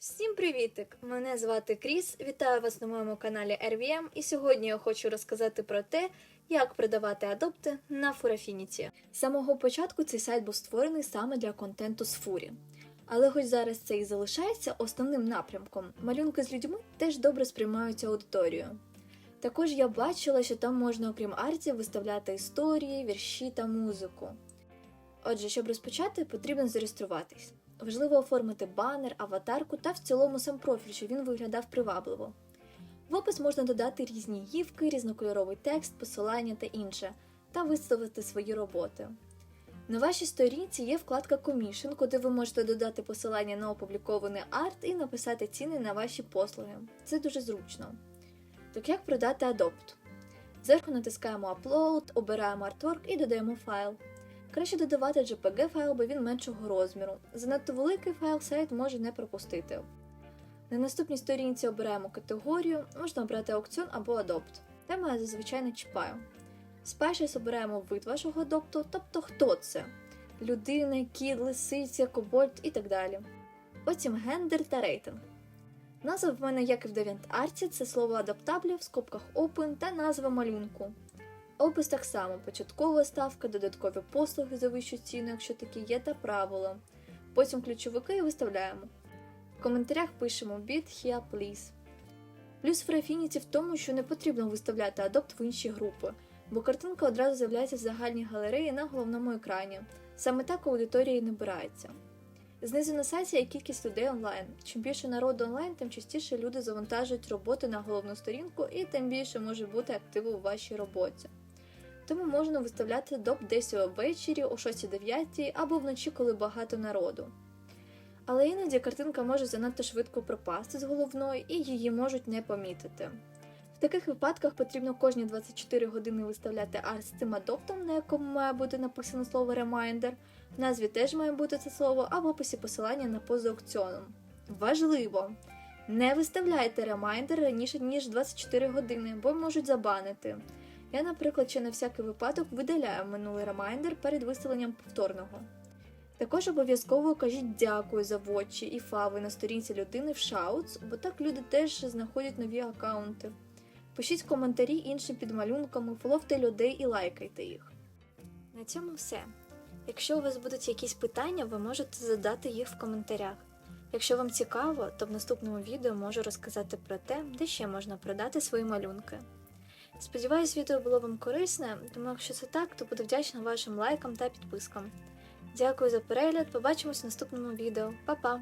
Всім привітик! Мене звати Кріс. Вітаю вас на моєму каналі RVM, і сьогодні я хочу розказати про те, як продавати адопти на Furafinity. З самого початку цей сайт був створений саме для контенту з фурі. Але хоч зараз це і залишається основним напрямком, малюнки з людьми теж добре сприймаються аудиторією. Також я бачила, що там можна, окрім артів, виставляти історії, вірші та музику. Отже, щоб розпочати, потрібно зареєструватись. Важливо оформити банер, аватарку та в цілому сам профіль, щоб він виглядав привабливо. В опис можна додати різні гівки, різнокольоровий текст, посилання та інше, та виставити свої роботи. На вашій сторінці є вкладка Commission, куди ви можете додати посилання на опублікований арт і написати ціни на ваші послуги. Це дуже зручно. Так як продати Adopt? Зверху натискаємо Upload, обираємо Artwork і додаємо файл. Краще додавати JPG файл, бо він меншого розміру. Занадто великий файл сайт може не пропустити. На наступній сторінці обираємо категорію, можна обрати аукціон або Adopt. Тема я зазвичай не чіпаю. Спершу обираємо вид вашого адопту, тобто хто це: людина, кіт, лисиця, кобольд і так далі. Потім гендер та рейтинг. Назва в мене, як і в DeviantArt, це слово адаптаблі в скобках Open та назва малюнку. Опис так само: початкова ставка, додаткові послуги за вищу ціну, якщо такі є, та правила. Потім ключовики і виставляємо. В коментарях пишемо bid here please. Плюс Affinity в тому, що не потрібно виставляти адопт в інші групи, бо картинка одразу з'являється в загальній галереї на головному екрані. Саме так аудиторія набирається. Знизу на сайті є кількість людей онлайн. Чим більше народу онлайн, тим частіше люди завантажують роботи на головну сторінку і тим більше може бути активу у вашій роботі. Тому можна виставляти доп десь ввечері, о 6-9 або вночі, коли багато народу. Але іноді картинка може занадто швидко пропасти з головної і її можуть не помітити. В таких випадках потрібно кожні 24 години виставляти арт з цим адоптом, на якому має бути написано слово Reminder, в назві теж має бути це слово, а в описі посилання на поза аукціоном. Важливо! Не виставляйте ремайдер раніше ніж 24 години, бо можуть забанити. Я, наприклад, ще на всякий випадок видаляю минулий ремайдер перед виставленням повторного. Також обов'язково кажіть дякую за вочі і фави на сторінці людини в Shouts, бо так люди теж знаходять нові аккаунти. Пишіть коментарі іншим під малюнками, фоловте людей і лайкайте їх. На цьому все. Якщо у вас будуть якісь питання, ви можете задати їх в коментарях. Якщо вам цікаво, то в наступному відео можу розказати про те, де ще можна продати свої малюнки. Сподіваюсь, відео було вам корисне, тому якщо це так, то буду вдячна вашим лайкам та підпискам. Дякую за перегляд, побачимось в наступному відео. Па-па!